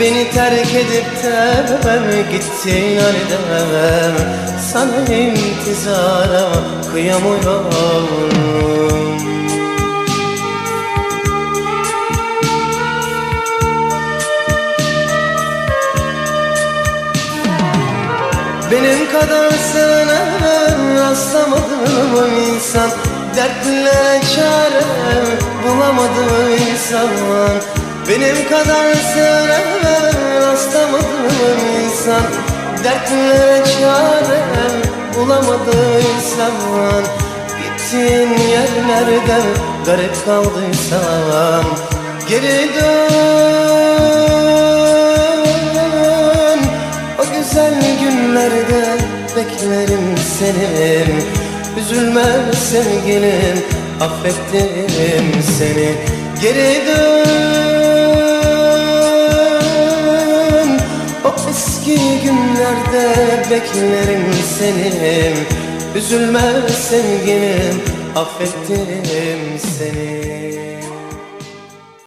Beni terk edip de gittin halde Sana intizara kıyamıyorum. Benim kadar sana rastlamadım insan Dertlere çare bulamadım insan. Benim kadar sana rastlamadım insan Dertlere çare bulamadım insan Gittiğin yerlerde garip kaldıysam Geri dön. O güzel günlerde beklerim seni. Üzülme sevgilim affettim seni. Geri dön beklerim seni Üzülme sevgilim affettim seni